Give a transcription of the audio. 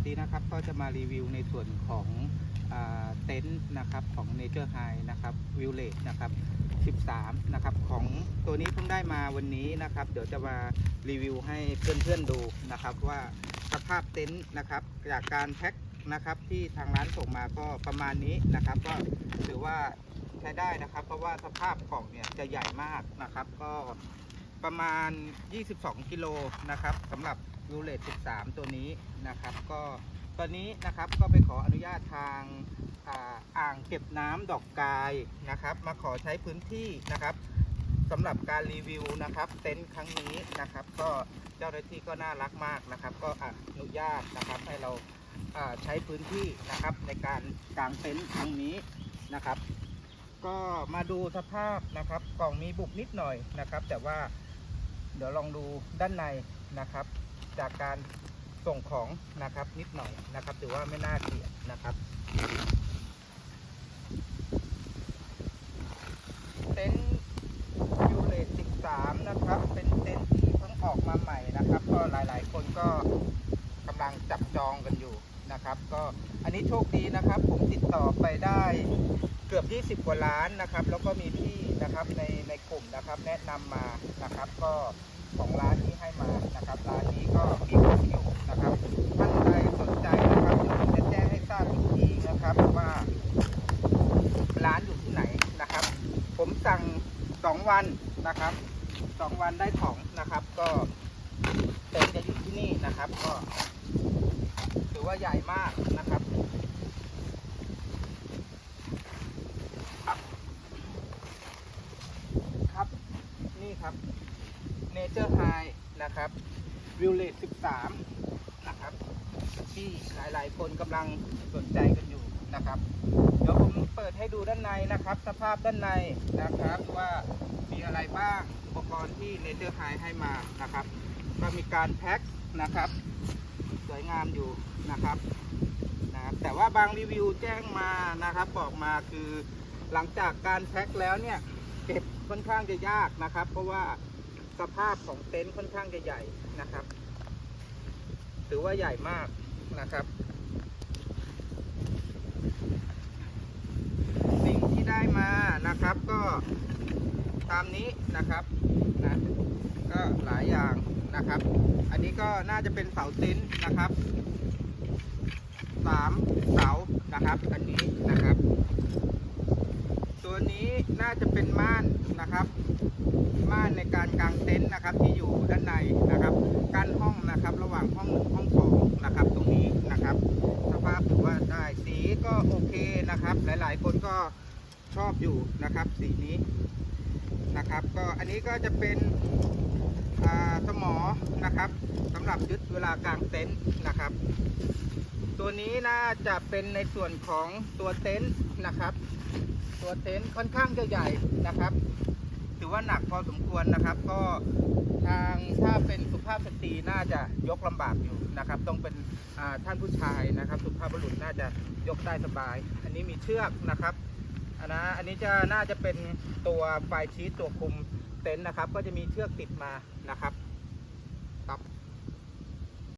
วัสดีนะครับก็จะมารีวิวในส่วนของเต็นท์นะครับของ Nature High นะครับวิวเลจนะครับ 13 นะครับของตัวนี้เพิ่งได้มาวันนี้นะครับ เดี๋ยวจะมารีวิวให้เพื่อนๆดูนะครับว่าสภาพเต็นท์นะครับจากการแพ็คนะครับที่ทางร้านส่งมาก็ประมาณนี้นะครับ ก็ถือว่าใช้ได้นะครับ เพราะว่าสภาพกล่องเนี่ยจะใหญ่มากนะครับ ก็ ประมาณ 22 กิโลนะครับสำหรับวิวเลจ13 ตัวนี้นะครับ ก็ตอนนี้นะครับก็ไปขออนุญาตทางอ่าอ่างเก็บน้ำดอกกายนะครับ มาขอใช้พื้นที่นะครับสำหรับการรีวิวนะครับ เต็นท์ครั้งนี้นะครับ ก็เจ้าหน้าที่ก็น่ารักมากนะครับ ก็อนุญาตนะครับให้เราอ่าใช้พื้นที่นะครับในการกางเต็นท์ครั้งนี้นะครับ ก็มาดูสภาพนะครับกล่องมีบุบนิดหน่อยนะครับ แต่ว่า เดี๋ยวลองดูด้านในนะครับ จากการส่งของนะครับนิดหน่อยนะครับถือว่าไม่น่าเกลียดนะครับ เต็นท์ยูเลต13 นะครับ เป็นเต็นท์ที่เพิ่งออกมาใหม่นะครับ ก็หลายๆ คนก็กำลังจับจองกันอยู่นะครับ ก็ อันนี้โชคดีนะครับ ผมติดต่อไปได้เกือบ 20 กว่าล้านนะครับ แล้วก็มีพี่นะครับในในกลุ่มนะครับ แนะนำมานะครับ ก็ของร้านที่ให้มานะครับร้านนี้ก็มีของอยู่นะครับท่านใดสนใจนะครับเดี๋ยวผมจะแจ้งให้ทราบอีกทีนะครับว่าร้านอยู่ที่ไหนนะครับ ผมสั่งสองวันนะครับสองวันได้ของนะครับ ก็เต็นท์จะอยู่ที่นี่นะครับก็ ว่าใหญ่มากนะครับครับนี่ครับ Nature High นะครับวิวเลต13 นะครับ ที่หลายๆ คนกำลังสนใจกันอยู่นะครับ เดี๋ยวผมเปิดให้ดูด้านในนะครับ สภาพด้านในนะครับว่ามีอะไรบ้างอุปกรณ์ที่เนเจอร์ไฮให้มานะครับ ก็มีการแพ็คนะครับ สวยงามอยู่นะครับนะครับ แต่ว่าบางรีวิวแจ้งมานะครับ บอกมาคือหลังจากการแพ็คแล้วเนี่ยเก็บค่อนข้างจะยากนะครับ เพราะว่าสภาพของเต็นท์ค่อนข้างจะใหญ่นะครับ ถือว่าใหญ่มากนะครับ สิ่งที่ได้มานะครับก็ตามนี้นะครับนะก็หลายอย่าง นะครับ อันนี้ก็น่าจะเป็นเสาเต็นนะครับสามเสานะครับ อันนี้นะครับ ตัวนี้น่าจะเป็นม่านนะครับ ม่านในการกางเต็นท์นะครับ ที่อยู่ด้านในนะครับกั้นห้องนะครับ ระหว่างห้องหนึ่งห้องสองนะครับ ตรงนี้นะครับ สภาพถือว่าได้สีก็โอเคนะครับ หลาย ๆ คนก็ชอบอยู่นะครับ สีนี้นะครับ ก็อันนี้ก็จะเป็น สมอนะครับสำหรับยึดเวลากลางเต็นท์นะครับ ตัวนี้น่าจะเป็นในส่วนของตัวเต็นท์นะครับ ตัวเต็นท์ค่อนข้างจะใหญ่นะครับ ถือว่าหนักพอสมควรนะครับ ก็ทางถ้าเป็นสุภาพสตรีน่าจะยกลำบากอยู่นะครับ ต้องเป็นท่านผู้ชายนะครับ สุภาพบุรุษน่าจะยกได้สบาย อันนี้มีเชือกนะครับอันนะอันนี้จะน่าจะเป็นตัวไฟชีตตัวคุม เต็นท์นะครับ ก็จะมีเชือกติดมานะครับ